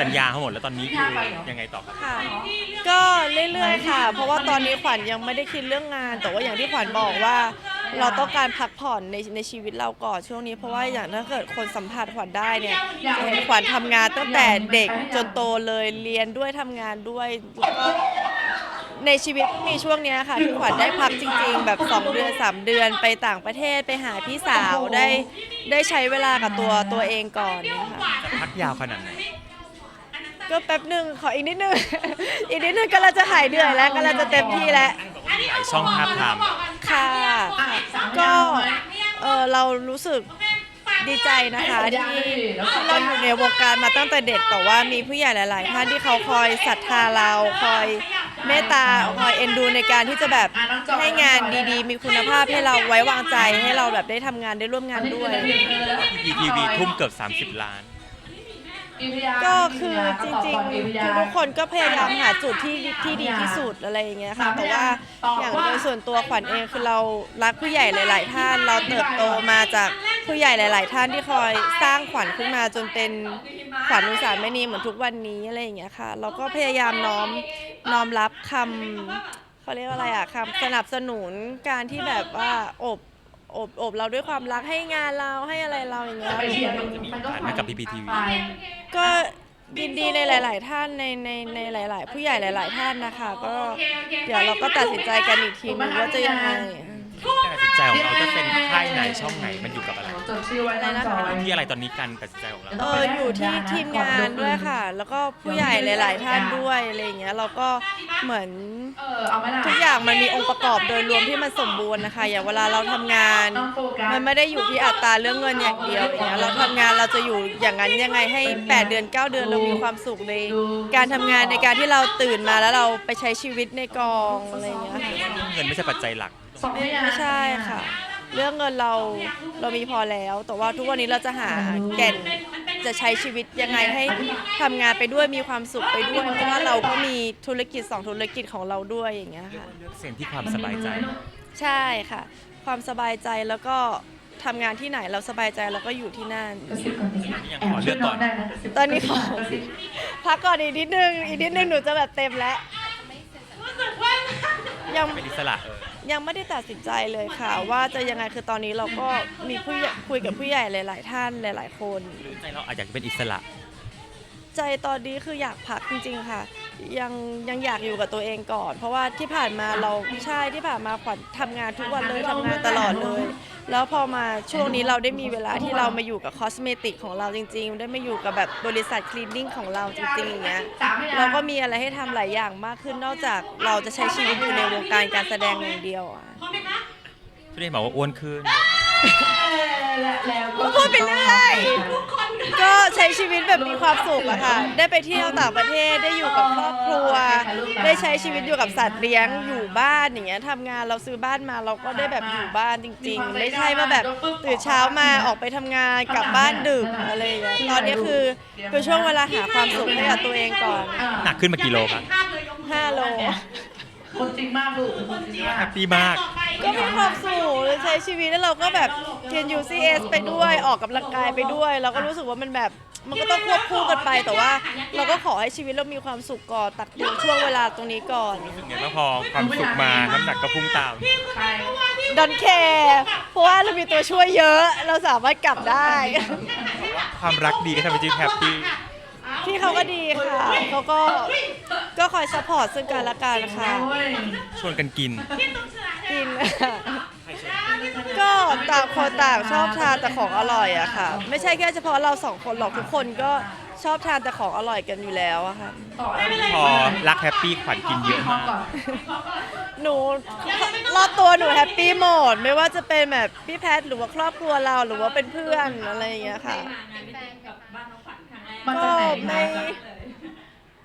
สัญญาทั้งหมดแล้วตอนนี้คือยังไงต่อครับ ค่ะก็เรื่อยๆค่ะ เพราะว่าตอนนี้ขวัญยังไม่ได้คิดเรื่องงาน แต่ว่าอย่างที่ขวัญบอกว่า เราต้องการพักผ่อนในในชีวิตเราก่อนช่วงนี้ เพราะว่าอย่างถ้าเกิดคนสัมผัสขวัญได้เนี่ยจะเห็นขวัญทำงานตั้งแต่เด็กจนโตเลยเรียนด้วยทำงานด้วยแล้วก็ในชีวิตมีช่วงเนี้ยค่ะที่ขวัญได้พักจริง ๆ แบบ2เดือน3เดือนไปต่างประเทศไปหาพี่สาวได้ได้ใช้เวลากับตัวตัวเองก่อนเนี่ยค่ะ พักยาวขนาดไหน ก็แป๊บหนึ่งขออีกนิดนึง อีกนิดนึงก็เราจะหายเหนื่อยแล้วก็เราจะเต็มที่แล้ว หลายช่องภาพทามค่ะ ก็เออเรารู้สึกดีใจนะคะที่ที่เราอยู่ในวงการมาตั้งแต่เด็กแต่ว่ามีผู้ใหญ่หลาย ๆ ท่านที่เขาคอยศรัทธาเราคอยเมตตาคอยเอ็นดูในการที่จะแบบให้งานดีๆ มีคุณภาพให้เราไว้วางใจให้เราแบบได้ทำงานได้ร่วมงานด้วย พีทีวีทุ่มเกือบ 30 ล้าน ก็คือจริงๆทุกๆคนก็พยายามหาจุดที่ที่ดีที่สุดอะไรอย่างเงี้ยค่ะแต่ว่าอย่างโดยส่วนตัวขวัญเองคือเรารักผู้ใหญ่หลาย ๆ ท่าน เราเติบโตมาจากผู้ใหญ่หลาย ๆ ท่านที่คอยสร้างขวัญขึ้นมาจนเป็นขวัญอุตสาหมณีเหมือนทุกวันนี้อะไรอย่างเงี้ยค่ะ เราก็พยายามน้อมน้อมรับคำเขาเรียกว่าอะไรอะคำสนับสนุนการที่แบบว่าอบ อบอบเราด้วยความรักให้งานเราให้อะไรเราอย่างเงี้ยจะมีโอกาสไหมกับ PPTV ก็ยินดีในหลาย ๆ ท่านในในในหลาย ๆ ผู้ใหญ่หลาย ๆ ท่านนะคะ ก็เดี๋ยวเราก็ตัดสินใจกันอีกทีนึงว่าจะยังไง การตัดสินใจของเราจะเป็นค่ายไหนช่องไหนมันอยู่กับอะไรจ ดชื่อไว้หน้าจอที่อะไรตอนนี้การตัดสินใจของเรา เอออยู่ที่ทีมงานด้วยค่ะ แล้วก็ผู้ใหญ่หลาย ๆ ท่านด้วยอะไรอย่างเงี้ยเราก็เหมือน เออเอาไหมล่ะทุกอย่างมันมีองค์ประกอบโดยรวมที่มันสมบูรณ์นะคะ อย่างเวลาเราทำงาน ต้องโฟกัส มันไม่ได้อยู่ที่อัตราเรื่องเงินอย่างเดียวอย่างเงี้ยเราทำงานเราจะอยู่อย่างนั้นยังไงให้ 8 เดือน 9 เดือนเรามีความสุขในการทำงานในการที่เราตื่นมาแล้วเราไปใช้ชีวิตในกองอะไรอย่างเงี้ยค่ะเงินไม่ใช่ปัจจัยหลัก สองไม่พยางไม่ใช่ค่ะ เรื่องเงินเราเรามีพอแล้ว แต่ว่าทุกวันนี้เราจะหาแก่นจะใช้ชีวิตยังไงให้ทำงานไปด้วยมีความสุขไปด้วย เพราะว่าเราก็มีธุรกิจสองธุรกิจของเราด้วยอย่างเงี้ยค่ะ เลือกเส้นที่ความสบายใจ ใช่ค่ะ ความสบายใจแล้วก็ทำงานที่ไหนเราสบายใจเราก็อยู่ที่นั่นกระซิบก่อนกระซิบยังแอขบอเลืช่วอยกน้ก่ออนงได้นะกระซิบตอนนี้ขอกระซิบพักก่อนอีกนิดนึง อีกนิดนึงหนูจะแบบเต็มแล้ว ยังเป็นอิสระเออ ยังไม่ได้ตัดสินใจเลยค่ะ ว่าจะยังไงคือตอนนี้เราก็มีผู้ใหญ่คุยกับผู้ใหญ่หลาย ๆ ท่านหลาย ๆ คน หรือใจเราอาจจะเป็นอิสระ ใจตอนนี้คืออยากพักจริง ๆ ค่ะ ยังยังอยากอยู่กับตัวเองก่อน เพราะว่าที่ผ่านมาเราใช่ที่ผ่านมาขวัญทำงานทุกวันเลยทำงานตลอดเลย แล้วพอมาช่วงนี้เราได้มีเวลาที่เรามาอยู่กับคอสเมติกของเราจริง ๆ ได้มาอยู่กับแบบบริษัทคลีนนิ่งของเราจริงๆอย่างเงี้ยสามพยางเราก็มีอะไรให้ทำหลายอย่างมากขึ้นนอกจากเราจะใช้ชีวิตอยู่ในวงการการแสดงอย่างเดียวอะช่วยบอกว่าอ้วนขึ้นแล้วก็พูดไปเรื่อยก็ใช้ชีวิตแบบมีความสุขอะค่ะ ได้ไปเที่ยวต่างประเทศได้อยู่กับครอบครัว ได้ใช้ชีวิตอยู่กับสัตว์เลี้ยงอยู่บ้านอย่างเงี้ยทำงานเราซื้อบ้านมาเราก็ได้แบบอยู่บ้านจริง ๆ ไม่ใช่ว่าแบบตื่นเช้ามาออกไปทำงานกลับบ้านดึกอะไรอย่างเงี้ยตอนนี้คือเป็นช่วงเวลาหาความสุขให้กับตัวเองก่อนหนักขึ้นมากี่โลครับ5โลคนจริงมากลูกคนจริงมากแฮปปี้มาก ก็มีความสุขเลยใช้ชีวิตแล้วเราก็แบบเรียน UCS ไปด้วยออกกำลังกายไปด้วย เราก็รู้สึกว่ามันแบบมันก็ต้องควบคู่กันไปแต่ว่า เราก็ขอให้ชีวิตเรามีความสุขก่อนตักตวงช่วงเวลาตรงนี้ก่อนรู้สึกไงบ้างพอความสุขมาน้ำหนักก็พุ่งตามใช่ดอนแคร์เพราะว่าเรามีตัวช่วยเยอะ เราสามารถกลับได้ ความรักดีก็ทำให้ชีวิตแฮปปี้พี่เขาก็ดีค่ะเขาก็ ก็คอยซัพพอร์ตซึ่งกันและกันค่ะโอ้ยชวนกันกิน กิน ก็ต่างคนต่างชอบทานแต่ของอร่อยอะค่ะ ไม่ใช่แค่เฉพาะเราสองคนหรอกทุกคนก็ชอบทานแต่ของอร่อยกันอยู่แล้วอะค่ะต่อพอรักแฮปปี้ขวัญกินเยอะมากก่อนหนูรอบตัวหนูแฮปปี้หมดไม่ว่าจะเป็นแบบพี่แพทย์หรือว่าครอบครัวเราหรือว่าเป็นเพื่อนอะไรอย่างเงี้ยค่ะมาจากไหนก็ไม่คะ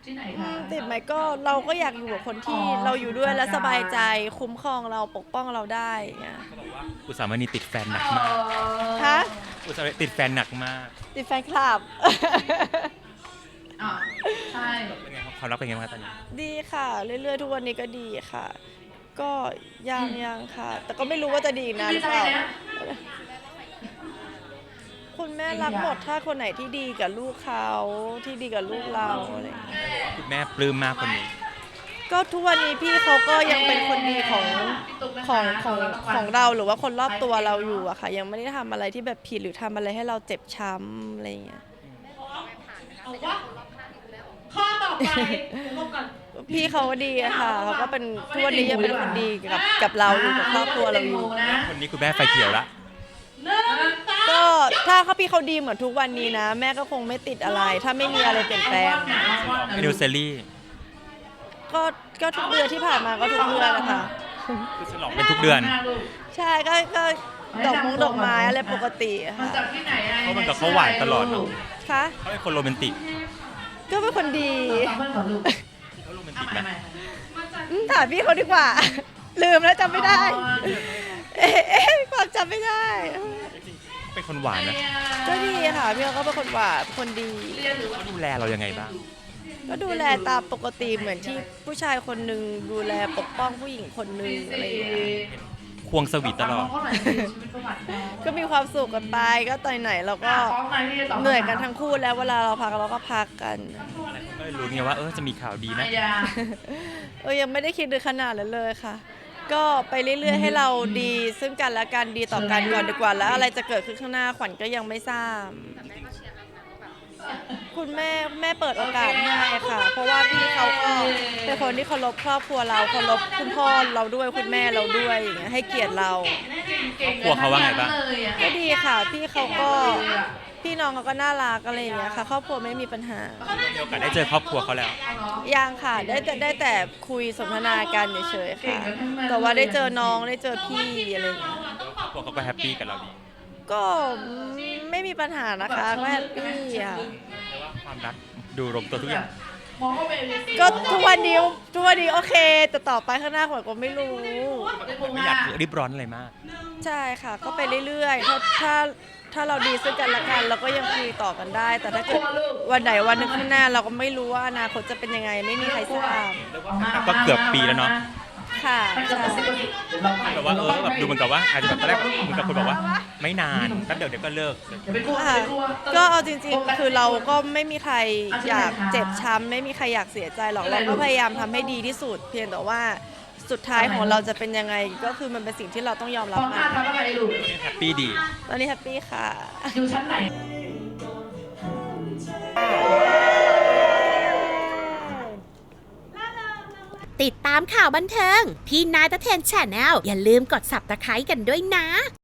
ที่ไหนอืคะ มติดไหมก็เราก็อยากอยู่กับคนที่เราอยู่ด้วยและสบายใจคุ้มครองเราปกป้องเราได้อย่างเงี้ยอุตสาหมณีติดแฟนหนักมาก ฮะอุตสาหมณีติดแฟนหนักมาก ติดแฟนคลับ อะใช่ เป็นไงครับความรักเป็นไงบ้างครับตอนนี้ ดีค่ะ เรื่อยๆ ทุกวันนี้ก็ดีค่ะ ก็ยังยังค่ะ แต่ก็ไม่รู้ว่าจะดีอีกนะหรือเปล่าคุณ แม่รักหมดถ้าคนไหนที่ดีกับลูกเขาที่ดีกับลูกเราอะไรอย่างเงี้ย คุณแม่ปลื้มมากคนนี้ ก็ทุกวันนี้พี่เขาก็ยังเป็นคนดีของของของของเราหรือว่าคนรอบตัวเราอยู่อะค่ะ ยังไม่ได้ทำอะไรที่แบบผิดหรือทำอะไรให้เราเจ็บช้ำอะไรอย่างเงี้ยข้อต่อไปลงก่อนพี่เขาก็ดีอะค่ะเขาก็เป็นทุกวันนี้ยังเป็นคนดีกับกับเราอยู่กับครอบครัวเราอยู่นะคนนี้คุณแม่ไฟเขียวละหนึ่งสามก็ ถ้าเขาพี่เขาดีเหมือนทุกวันนี้นะ แม่ก็คงไม่ติดอะไร ถ้าไม่มีอะไรเปลี่ยนแปลงเมนูเซรี่ก็ก็ทุกเดือนที่ผ่านมาก็ทุกเดือนนะคะ คือฉลองเป็นทุกเดือน ใช่ก็ก็ดอกมงดอกไม้อะไรปกติอะมาค่ะจากที่ไหนอะเพราะมันกับเขาหวานตลอดเนอะ คะเขาเป็นคนโรแมนติกก็เป็นคนดีเอาเพื่อนก่อนลูกเขาโรแมนเอาติกใหม่นะใหม่อืมถามพี่เขาดีกว่า ลืมแล้วจำไม่ได้ เอ๊ะเอ๊ะความจำไม่ได้ เป็นคนหวานนะก็ดีค่ะพี่เขาก็เป็นคนหวานเป็นคนดีเรียนหรือว่าเขาดูแลเรายังไงบ้าง ก็ดูแลตามปกติเหมือนที่ผู้ชายคนหนึ่งดูแลปกป้องผู้หญิงคนหนึ่งอะไรอย่างเงี้ยควงสวีทตลอดเขาหน่อยสิชีวิตประวัติน้องก็มีความสุขกันไปก็ตอนไหนเราก็อะฟ้องมาที่จะตอบเหนื่อยกันทั้งคู่แล้วเวลาเราพักเราก็พักกัน ก็เลยรู้ไงว่าเออจะมีข่าวดีนะไม่ยาเออยังไม่ได้คิดถึงขนาดนั้นเลยค่ะ ก็ไปเรื่อยๆ ให้เราดี ซึ่งกันและกันดีต่อกันก่อนดีกว่า แล้วอะไรจะเกิดขึ้นข้างหน้าขวัญก็ยังไม่ทราบ คุณแม่แม่เปิดโอกาสให้ค่ะ เพราะว่าพี่เขาก็เป็นคนที่เคารพครอบครัวเราเคารพคุณพ่อเราด้วยคุณแม่เราด้วยอย่างเงี้ยให้เกียรติเรา ครอบครัวเขาว่าไงบ้าง ก็ดีค่ะพี่เขาก็พี่น้องเขาก็น่ารักอะไรอย่างเงี้ยค่ะครอบครัวไม่มีปัญหามีโอกาสได้เจอครอบครัวเขาแล้ว ยังค่ะได้แต่ได้แต่คุยสนทนากันเฉยๆค่ะแต่ว่าได้เจอน้องได้เจอพี่อะไรอย่างเงี้ยครอบครัวเขาก็แฮปปี้กับเราดีก็ไม่มีปัญหานะคะก็แฮปปี้ค่ะแต่ว่าความรักดูรวมตัวทุกอย่าง มองว่าเป็นก็ทุกวันนี้ทุกวันนี้โอเค แต่ต่อไปข้างหน้าขวัญก็ไม่รู้ ไม่อยากรีบร้อนอะไรมาก ใช่ค่ะ ก็ไปเรื่อยๆ ถ้าถ้าถ้าเราดีซึ่งกันและกัน เราก็ยังคุยต่อกันได้ แต่ถ้าเกิดวันไหนวันหนึงข้างหน้าเราก็ไม่รู้ว่าอนาคตจะเป็นยังไง ไม่มีใครทราบ ก็เกือบปีแล้วเนาะ ค่ะมันจะใช่กระซิบกระซิบเดี๋ยวเราไปแบบว่าเออแบบดูเหมือนกับว่าอาจจะแบบตอนแรกเหมือนกับคนบอกว่า ไม่นานแป๊บเดียวเดี๋ยวก็เลิกอย่าไปกลัวอย่าค่ะไปกลัวก็เอาจริงๆ คือเราก็ไม่มีใครอยากเจ็บช้ำไม่มีใครอยากเสียใจหรอกเราก็พยายามทำให้ดีที่สุด เพียงแต่ว่าสุดท้ายของเราจะเป็นยังไงก็คือมันเป็นสิ่งที่เราต้องยอมรับฟ้องมัค่านทำอะไรลูกแฮปปี้ดี ตอนนี้แฮปปี้ค่ะ อยู่ชั้นไหน ติดตามข่าวบันเทิง ที่นายตะเทนแชนแนลอย่าลืมกดสับตะไคร้กันด้วยนะ